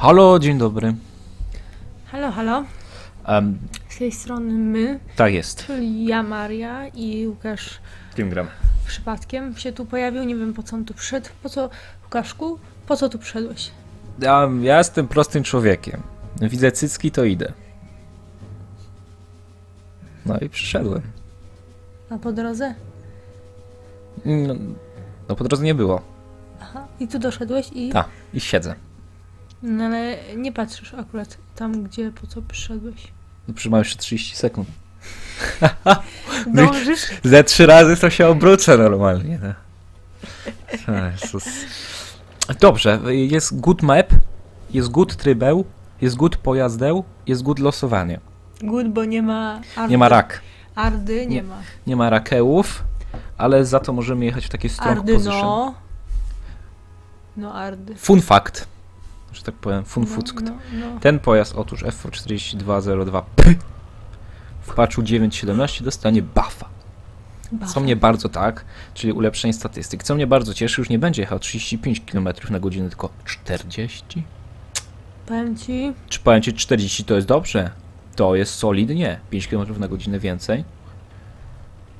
Halo, dzień dobry. Halo, halo. Em, Z tej strony my, tak jest. czyli ja, Maria i Łukasz Kim gram? przypadkiem się tu pojawił. Nie wiem po co on tu przyszedł. Po co, Łukaszku, po co tu przyszedłeś? Ja, ja jestem prostym człowiekiem. Widzę cycki, to idę. No i przyszedłem. A po drodze? No, no po drodze nie było. Aha. I tu doszedłeś i... Tak, i siedzę. No ale nie patrzysz akurat tam, gdzie, po co przyszedłeś. No, mam jeszcze 30 sekund. No Dążysz? Ze trzy razy to się obrócę normalnie. No. Jezus. Dobrze, jest good map, jest good trybeł, jest good pojazdeł, jest good losowanie. Good, bo nie ma ardy. Nie ma rak, Ardy nie, Nie. ma. nie ma rakełów, ale za to możemy jechać w takie strong Ardy position. no. No ardy. Fun fact, że tak powiem, fun No, no, no. Ten pojazd, otóż F4202 w patchu 9.17 dostanie buffa. Co mnie bardzo tak, czyli ulepszenie statystyk. Co mnie bardzo cieszy, już nie będzie jechał 35 km na godzinę, tylko 40. Powiem ci, Czy powiem ci 40 to jest dobrze? To jest solidnie. 5 km na godzinę więcej.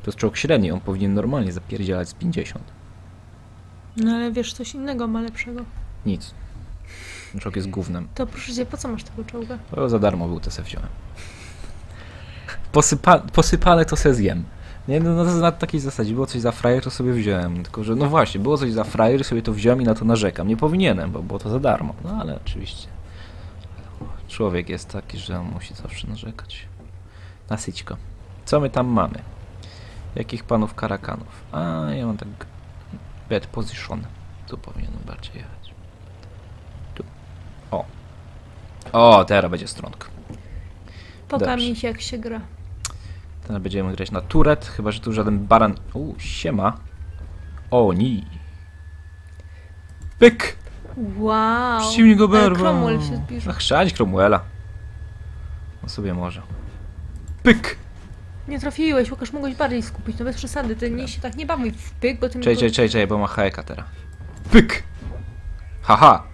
To jest czołg średni, on powinien normalnie zapierdzielać z 50. no ale wiesz, coś innego ma lepszego. Nic. Czołg jest gównem. To proszę cię, po co masz tego czołga? To za darmo był, to se wziąłem. Posypa posypane to se zjem. Nie, no, no na takiej zasadzie, było coś za frajer, to sobie wziąłem. Tylko, że no właśnie, było coś za frajer, sobie to wziąłem i na to narzekam. Nie powinienem, bo było to za darmo. No ale oczywiście. Człowiek jest taki, że on musi zawsze narzekać. Nasyćko. Co my tam mamy? Jakich panów karakanów? A, ja mam tak bad position. Tu powinienem bardziej jechać. Tu. O. O, teraz będzie stronka. Pokaż Dobrze. mi się, jak się gra. Teraz będziemy grać na turet, chyba że tu żaden baran... U, siema. O, ni. Pyk! Wow. Przeciwnik go Ale berwał. Cromwell się zbliża. Ach, chrzać Cromwella. No sobie może. Pyk! Nie trafiłeś, Łukasz, mogłeś bardziej skupić, no bez przesady, ty nie się tak nie bawi w pyk, bo ty Czej, czej, czej, czej, bo ma hajeka teraz. Pyk! Haha!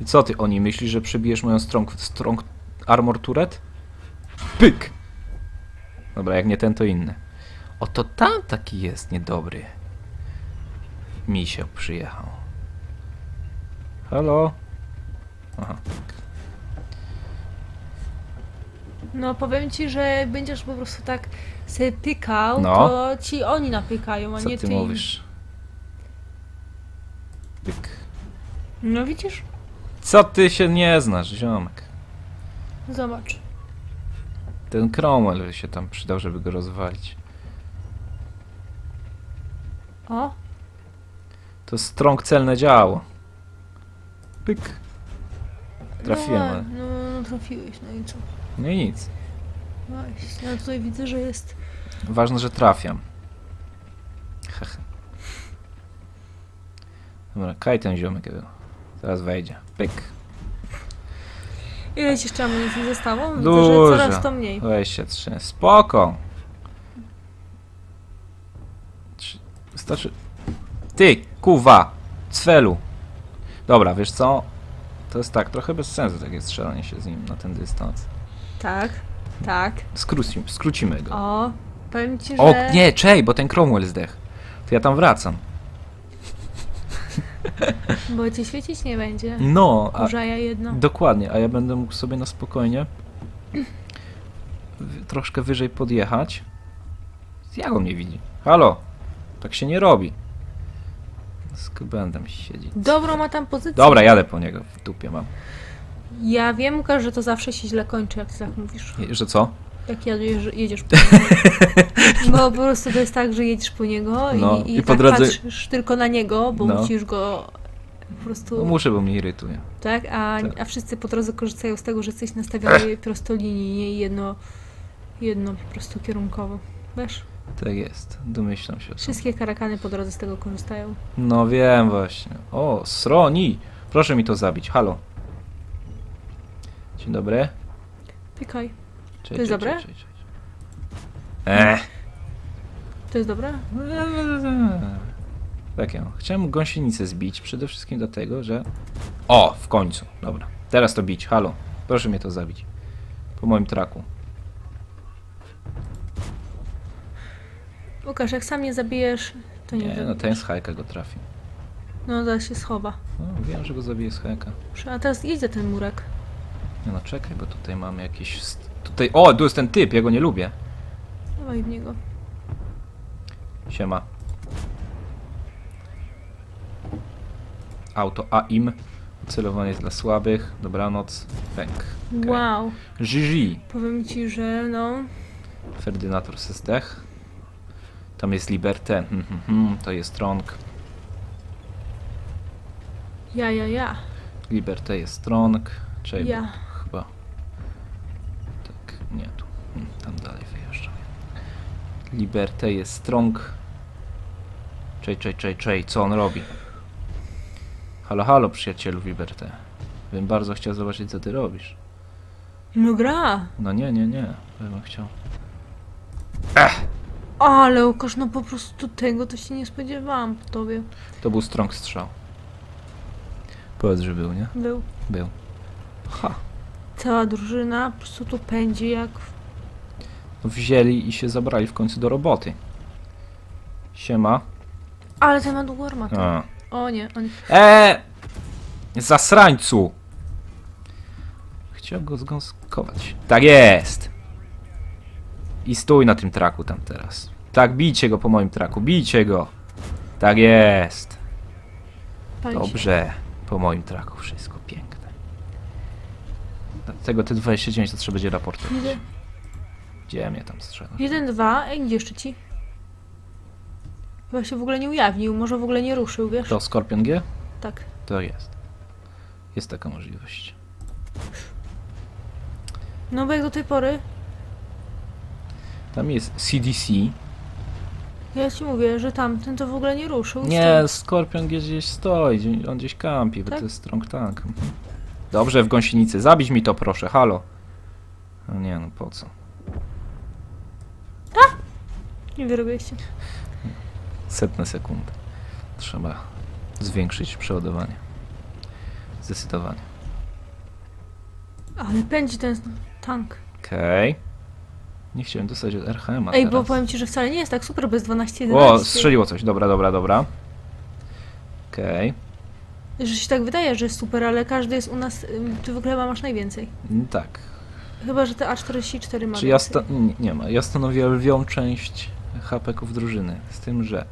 I co ty o niej myślisz, że przebijesz moją strong, strong armor turret? Pyk! Dobra, jak nie ten, to inny. Oto tam taki jest niedobry. Misio przyjechał. Halo? Aha. No powiem ci, że będziesz po prostu tak sobie pykał, No. to ci oni napykają, a Co nie ty ty. im. mówisz? Pyk. No widzisz? Co ty się nie znasz, ziomek? Zobacz. Ten Cromwell się tam przydał, żeby go rozwalić. O, To strong celne działo. Pyk. Trafiłem, no, ale... no, no trafiłeś, no i co? No i nic. Właśnie, ja tutaj widzę, że jest... Ważne, że trafiam. Hehe. Dobra, kaj ten ziomek. Teraz wejdzie. Pyk. Ile ci jeszcze amunicji zostało? Widzę, Dużo. że coraz to mniej. 23. Spoko. Wystarczy... Ty, kuwa! Cfelu! Dobra, wiesz co? To jest tak, trochę bez sensu takie strzelanie się z nim na ten dystans. Tak, tak. Skrócimy, skrócimy go. O, powiem ci, że... O, nie, czej, bo ten Cromwell zdech. To ja tam wracam. Bo ci świecić nie będzie. No, Kurzaja jedna. dokładnie, a ja będę mógł sobie na spokojnie troszkę wyżej podjechać. Jak on mnie widzi? Halo? Tak się nie robi. Sk- Będę siedzieć. Dobrą ma tam pozycję. Dobra, jadę po niego, w dupie mam. Ja wiem, Łukasz, że to zawsze się źle kończy, jak ty tak mówisz. Że co? Jak jedziesz, jedziesz po niego. Bo po prostu to jest tak, że jedziesz po niego No, i, i, i tak drodze- patrzysz tylko na niego, bo No. musisz go po prostu... No muszę, bo mnie irytuje. tak? A, tak. a wszyscy po drodze korzystają z tego, że jesteś nastawiony prostolinijnie i jedno, jedno po prostu kierunkowo. Wiesz? Tak jest, domyślam się. Wszystkie karakany po drodze z tego korzystają. No wiem właśnie. O, Sroni! Proszę mi to zabić, halo. Dzień dobry. Pykaj. Czej, To jest dobre? Ech. To jest dobre? Tak ja. Chciałem gąsienicę zbić przede wszystkim dlatego, że... O, w końcu. Dobra. Teraz to bić, halo. Proszę mnie to zabić. Po moim traku. Łukasz, jak sam nie zabijesz, to nie, Nie, no ten z hajka go trafi. No, zaraz się schowa. No, wiem, że go zabije z hajka. A teraz idzie ten murek. Nie no, czekaj, bo tutaj mamy jakiś... Tutaj... O, tu jest ten typ, ja go nie lubię. Dawaj w niego. Siema. Auto AIM. Celowanie jest dla słabych. Dobranoc. Pęk. Okej. Wow. Gigi. Powiem ci, że no... Ferdynator se zdech. Tam jest Liberté. Hmm, hmm, hmm. To jest Strong. Ja, ja, ja. Liberté jest Strong. Czyli Ja. Nie tu. Tam dalej wyjeżdżam. Liberté jest Strong. Czej, czej, czej, czej. Co on robi? Halo, halo, przyjacielu Liberté. Bym bardzo chciał zobaczyć, co ty robisz. No gra. No nie, nie, nie. Bym chciał. Ale Łukasz, no po prostu tego to się nie spodziewałam po tobie. To był strong strzał. Powiedz, że był, nie? Był. Był. Ha. Cała drużyna po prostu tu pędzi jak... No Wzięli i się zabrali w końcu do roboty. Siema. Ale ten ma długą armatę. A. O nie, on... Eee! Zasrańcu! Chciał go zgąskować. Tak jest! I stój na tym traku tam teraz. Tak, bijcie go po moim traku, bijcie go! Tak jest! Dobrze. Po moim traku wszystko piękne. Dlatego te 29 to trzeba będzie raportować. Jeden, Gdzie mnie tam strzela? jeden, dwa, ej, gdzie jeszcze ci? Chyba się w ogóle nie ujawnił, może w ogóle nie ruszył, wiesz? To Skorpion G? Tak. To jest. Jest taka możliwość. No bo jak do tej pory, Tam jest CDC. ja ci mówię, że tamten to w ogóle nie ruszył. Nie, Skorpion G gdzieś stoi, on gdzieś kampi, bo Tak? to jest strong tank. Mhm. Dobrze, w gąsienicy. Zabić mi to proszę, halo. No nie, no po co? Nie wyrobiłeś się. Setne sekundy. Trzeba zwiększyć przeładowanie. Zdecydowanie. Ale pędzi ten tank. Okej. Nie chciałem dostać od RHM-a Ej, bo teraz. powiem ci, że wcale nie jest tak super bez 12-11. O, strzeliło coś. Dobra, dobra, dobra. Okej. Że się tak wydaje, że jest super, ale każdy jest u nas... Ty w ogóle masz najwięcej. Mm, Tak. Chyba, że te A44 ma Czy ja sta- nie, nie ma. Ja stanowię lwią część hapeków drużyny. Z tym, że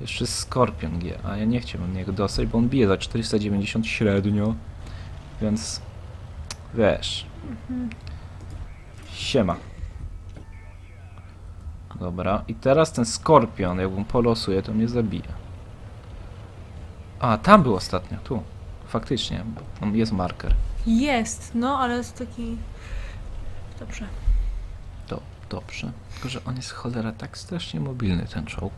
jeszcze Skorpion G, a ja nie chciałbym niego dostać, bo on bije za 490 średnio. Więc wiesz. Mhm. Siema. Dobra, i teraz ten Skorpion, jakbym polosuje, to mnie zabije. A, tam był ostatnio, tu. Faktycznie, jest marker. Jest, no, ale jest taki... Dobrze. To dobrze. Tylko, że on jest cholera tak strasznie mobilny, ten czołg,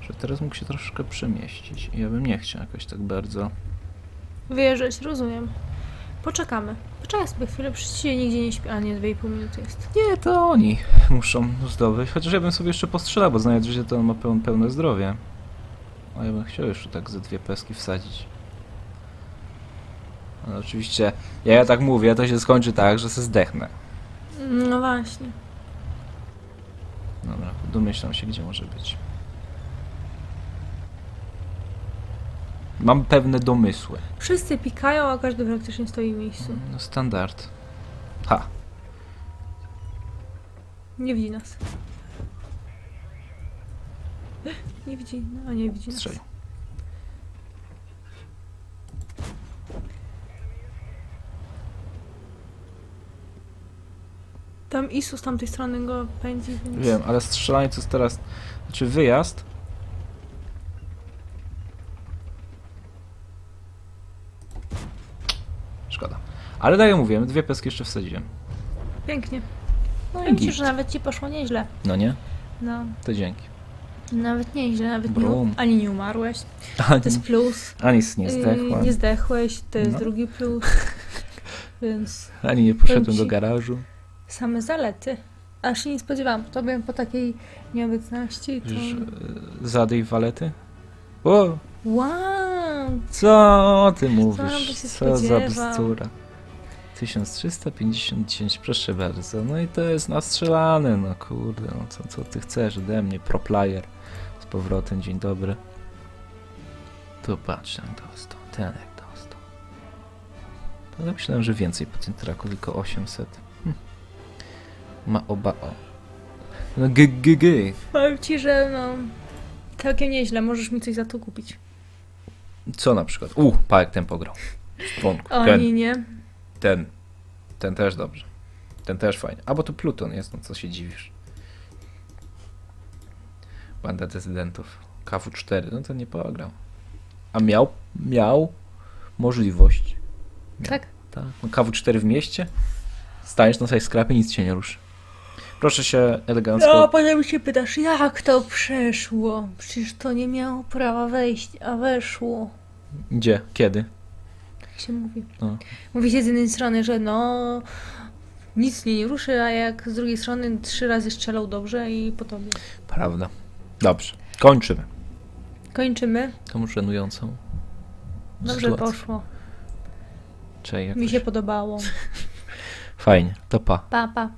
że teraz mógł się troszkę przemieścić. I ja bym nie chciał jakoś tak bardzo. Wyjeżdżać, rozumiem. Poczekamy. Poczekaj sobie chwilę, przecież nigdzie nie śpi. A nie, 2,5 minuty jest. Nie, to oni muszą zdobyć. Chociaż ja bym sobie jeszcze postrzelał, bo znając życie, to on ma pełne zdrowie. A ja bym chciał jeszcze tak ze dwie peski wsadzić. Ale oczywiście, jak ja tak mówię, to się skończy tak, że se zdechnę. No właśnie. Dobra, domyślam się, gdzie może być. Mam pewne domysły. Wszyscy pikają, a każdy praktycznie stoi w miejscu. No standard. Ha. Nie widzi nas. Nie widzi, no nie widzi nas. Strzelił. Tam Isu z tamtej strony go pędzi, więc... Wiem, ale strzelanie to jest teraz... Znaczy wyjazd... Szkoda. Ale daję mówię, dwie peski jeszcze wsadziłem. Pięknie. No i git. że nawet ci poszło nieźle. No nie? No, To dzięki. Nawet nieźle, nawet nie, Brum. ani nie umarłeś. Ani, To jest plus. ani nie zdechła, Nie zdechłeś, to jest No. drugi plus. Więc ani nie poszedłem do garażu. same zalety. Aż się nie spodziewałam po tobie po takiej nieobecności. To... E, Zadej walety. O! Wow! Co ty mówisz? się Co za bzdura. 1359, proszę bardzo. No i to jest nastrzelane, no kurde, no co, co ty chcesz ode mnie, pro player. Z powrotem, dzień dobry. Tu patrz, jak dostał, ten jak dostał. To ja myślałem, że więcej po tym traku, tylko 800. Hm. Ma oba, o. No g, g, g. Powiem ci, że no... Całkiem nieźle, możesz mi coś za to kupić. Co na przykład? U, Pajek ten pograł. Ten. Oni nie. Ten. Ten też dobrze. Ten też fajnie. A bo to Pluton jest, no co się dziwisz. Banda decydentów. KW4, no to nie pograł. A miał, miał możliwość. Miał. Tak? Tak. No KW4 w mieście? Stajesz na tej skrapie, nic cię nie ruszy. Proszę się elegancko. No, potem się pytasz, jak to przeszło? Przecież to nie miało prawa wejść, a weszło. Gdzie? Kiedy? Jak się mówi? No. Mówi się z jednej strony, że no... Nic mnie nie ruszy, a jak z drugiej strony trzy razy strzelał dobrze i po tobie. Prawda. Dobrze. Kończymy. Kończymy. Tą żenującą. Dobrze sytuację. poszło. Czy jakoś... Mi się podobało. Fajnie. To pa. Pa, pa.